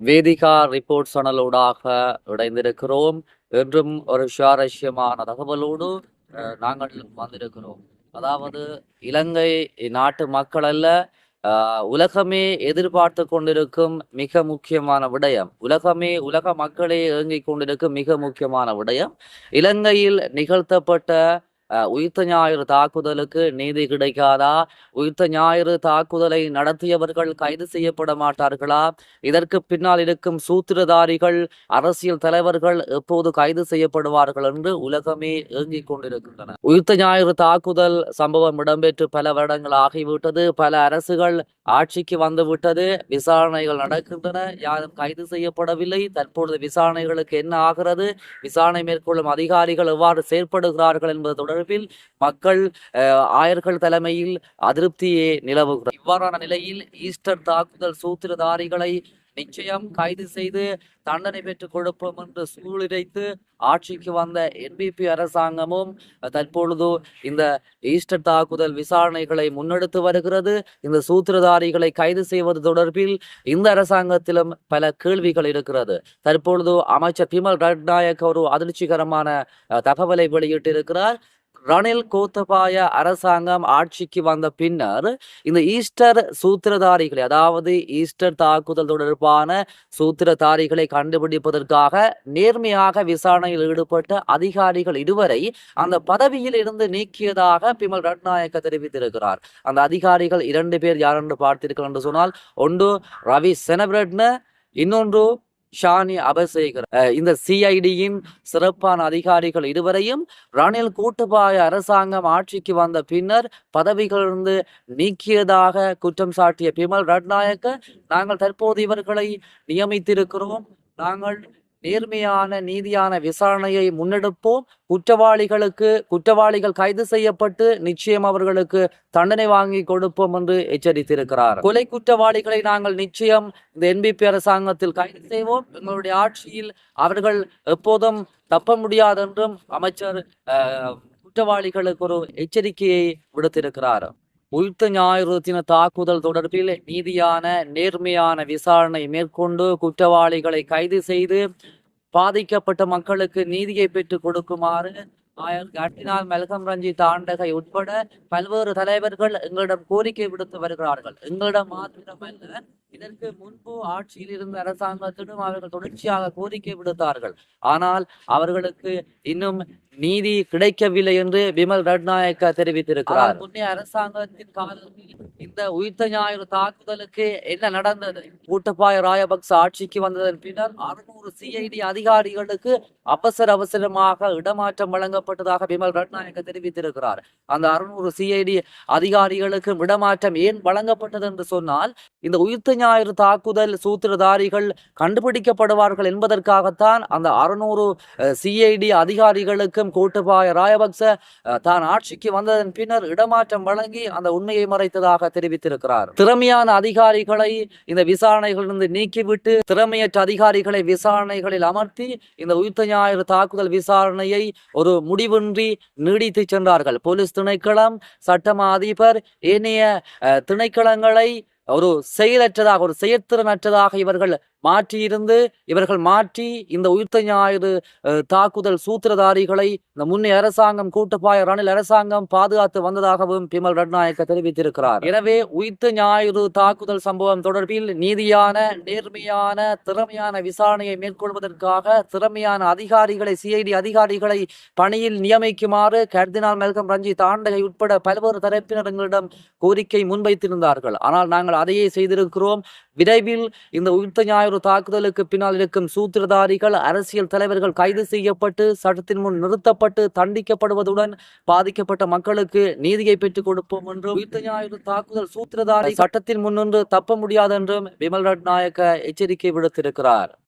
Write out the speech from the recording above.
Vedika report சேனலூடாக இணைந்திருக்கிறோம் என்றும் ஒரு சுவாரஸ்யமான தகவலோடு நாங்கள் வந்திருக்கிறோம். அதாவது இலங்கை நாட்டு மக்கள் அல்ல உலகமே எதிர்பார்த்து கொண்டிருக்கும் மிக முக்கியமான விடயம். உலகமே உலக மக்களே இயங்கிக் கொண்டிருக்கும் மிக முக்கியமான விடயம். இலங்கையில் நிகழ்த்தப்பட்ட உயிர்த்த ஞாயிறு தாக்குதலுக்கு நீதி கிடைக்காதா? உயிர்த்த ஞாயிறு தாக்குதலை நடத்தியவர்கள் கைது செய்யப்பட மாட்டார்களா? இதற்கு பின்னால் இருக்கும் சூத்திரதாரிகள் அரசியல் தலைவர்கள் எப்போது கைது செய்யப்படுவார்கள் என்று உலகமே ஏங்கிக் கொண்டிருக்கின்றன. உயிர்த்த ஞாயிறு தாக்குதல் சம்பவம் இடம்பெற்று பல வருடங்கள் ஆகிவிட்டது. பல அரசுகள் ஆட்சிக்கு வந்துவிட்டது. விசாரணைகள் நடக்கின்றன. யாரும் கைது செய்யப்படவில்லை. தற்பொழுது விசாரணைகளுக்கு என்ன ஆகிறது? விசாரணை மேற்கொள்ளும் அதிகாரிகள் எவ்வாறு செயற்படுகிறார்கள் என்பது தொடர்பில் மக்கள் ஆயர்கள் தலைமையில் அதிருப்தியே நிலவுகிறது. இவ்வாறான நிலையில் ஈஸ்டர் தாக்குதல் சூத்திரதாரிகளை நிச்சயம் கைது செய்து தண்டனை பெற்றுக் கொடுப்போம் என்று சூழ்நிலைத்து ஆட்சிக்கு வந்த என்பிபி அரசாங்கமும் தற்பொழுது இந்த ஈஸ்டர் தாக்குதல் விசாரணைகளை முன்னெடுத்து வருகிறது. இந்த சூத்திரதாரிகளை கைது செய்வது தொடர்பில் இந்த அரசாங்கத்திலும் பல கேள்விகள் இருக்கிறது. தற்பொழுது அமைச்சர் பிமல் ரட்நாயக் ஒரு அதிர்ச்சிகரமான தகவலை வெளியிட்டிருக்கிறார். ரணில் கோத்தபாய அரசாங்கம் ஆட்சிக்கு வந்த பின்னர் இந்த ஈஸ்டர் சூத்திரதாரிகளை அதாவது ஈஸ்டர் தாக்குதல் தொடர்பான சூத்திரதாரிகளை கண்டுபிடிப்பதற்காக நேர்மையாக விசாரணையில் ஈடுபட்ட அதிகாரிகள் இருவரை அந்த பதவியில் இருந்து நீக்கியதாக பிமல் ரட்நாயக்க தெரிவித்திருக்கிறார். அந்த அதிகாரிகள் இரண்டு பேர் யார் என்று பார்த்தீர்கள் என்று சொன்னால் ஒன்று ரவி செனபிரட்ன இன்னொன்று ஷானி அபசேகர். இந்த சிஐடியின் சிறப்பான அதிகாரிகள் இருவரையும் ரணில் கூட்டுப்பாய அரசாங்கம் ஆட்சிக்கு வந்த பின்னர் பதவிகளிலிருந்து நீக்கியதாக குற்றம் சாட்டிய பிமல் ரட்நாயக்க நாங்கள் தற்போது இவர்களை நியமித்திருக்கிறோம். நாங்கள் நேர்மையான நீதியான விசாரணையை முன்னெடுப்போம். குற்றவாளிகளுக்கு குற்றவாளிகள் கைது செய்யப்பட்டு நிச்சயம் அவர்களுக்கு தண்டனை வாங்கி கொடுப்போம் என்று எச்சரித்திருக்கிறார். கொலை குற்றவாளிகளை நாங்கள் நிச்சயம் இந்த என்பிபி அரசாங்கத்தில் கைது செய்வோம். எங்களுடைய ஆட்சியில் அவர்கள் எப்போதும் தப்ப முடியாது என்றும் அமைச்சர் குற்றவாளிகளுக்கு ஒரு எச்சரிக்கையை விடுத்திருக்கிறார். உயிர்த்த ஞாயிறு தின தாக்குதல் தொடர்பில் நீதியான நேர்மையான விசாரணை மேற்கொண்டு குற்றவாளிகளை கைது செய்து பாதிக்கப்பட்ட மக்களுக்கு நீதியை பெற்றுக் கொடுக்குமாறு ஆயர் கட்டினால் மெல்கம் ரஞ்சித் ஆண்டகை உட்பட பல்வேறு தலைவர்கள் எங்களிடம் கோரிக்கை விடுத்து வருகிறார்கள். எங்களிடம் மாத்திரமல்ல இதற்கு முன்பு ஆட்சியில் இருந்த அரசாங்கத்திடம் அவர்கள் தொடர்ச்சியாக கோரிக்கை விடுத்தார்கள். ஆனால் அவர்களுக்கு இன்னும் நீதி கிடைக்கவில்லை என்று விமல் ரட்நாயக்க தெரிவித்திருக்கிறார். முன்னே அரசாங்கத்தின் காலத்தில் இந்த உயிர்த்த ஞாயிறு தாக்குதலுக்கு என்ன நடந்தது? கூட்டப்பாய ராயபக்ச ஆட்சிக்கு வந்ததன் பின்னர் அறுநூறு சிஐடி அதிகாரிகளுக்கு அவசர அவசரமாக இடமாற்றம் வழங்கப்பட்டதாக விமல் ரட்நாயக்க தெரிவித்திருக்கிறார். அந்த அறுநூறு சிஐடி அதிகாரிகளுக்கு இடமாற்றம் ஏன் வழங்கப்பட்டது என்று சொன்னால் இந்த உயிர்த்த ஞாயிறு தாக்குதல் சூத்திரதாரிகள் கண்டுபிடிக்கப்படுவார்கள் என்பதற்காகத்தான் அந்த அறுநூறு சிஐடி அதிகாரிகளுக்கும் கோட்டபாய ராயபக்ச அஹ், தான் ஆட்சிக்கு வந்ததன் பின்னர் இடமாற்றம் வழங்கி அந்த உண்மையை மறைத்ததாக தெரிவித்திருக்கிறார். திறமையான அதிகாரிகளை இந்த விசாரணைகளிலிருந்து நீக்கிவிட்டு திறமையற்ற அதிகாரிகளை விசாரணைகளில் அமர்த்தி இந்த உயிர்த்த ஞாயிறு தாக்குதல் விசாரணையை ஒரு முடிவின்றி நீடித்து சென்றார்கள். போலீஸ் திணைக்களம் சட்டமா அதிபர் ஏனைய திணைக்களங்களை ஒரு செயலற்றதாக ஒரு செயற்திறனற்றதாக இவர்கள் மாற்றியிருந்து இவர்கள் மாற்றி இந்த உயிர்த்த ஞாயிறு தாக்குதல் சூத்திரதாரிகளை இந்த முன்னே அரசாங்கம் கூட்டுப்பாய ரணில் அரசாங்கம் பாதுகாத்து வந்ததாகவும் பிமல் ரட்நாயக்க தெரிவித்திருக்கிறார். எனவே உயிர்த்த ஞாயிறு தாக்குதல் சம்பவம் தொடர்பில் நீதியான நேர்மையான திறமையான விசாரணையை மேற்கொள்வதற்காக திறமையான அதிகாரிகளை சிஐடி அதிகாரிகளை பணியில் நியமிக்குமாறு கர்தினால் மெல்கம் ரஞ்சித் ஆண்டகை உட்பட பல்வேறு தரப்பினர் எங்களிடம் கோரிக்கை முன்வைத்திருந்தார்கள். ஆனால் நாங்கள் அதையே செய்திருக்கிறோம். விரைவில் இந்த உயிர்த்த ஞாயிறு தாக்குதலுக்கு பின்னால் இருக்கும் சூத்திரதாரிகள் அரசியல் தலைவர்கள் கைது செய்யப்பட்டு சட்டத்தின் முன் நிறுத்தப்பட்டு தண்டிக்கப்படுவதுடன் பாதிக்கப்பட்ட மக்களுக்கு நீதியை பெற்றுக் கொடுப்போம் என்றும் உயிர்த்த ஞாயிறு தாக்குதல் சூத்திரதாரி சட்டத்தின் முன்னின்று தப்ப முடியாது என்றும் விமல் ரட்நாயக்க எச்சரிக்கை விடுத்திருக்கிறார்.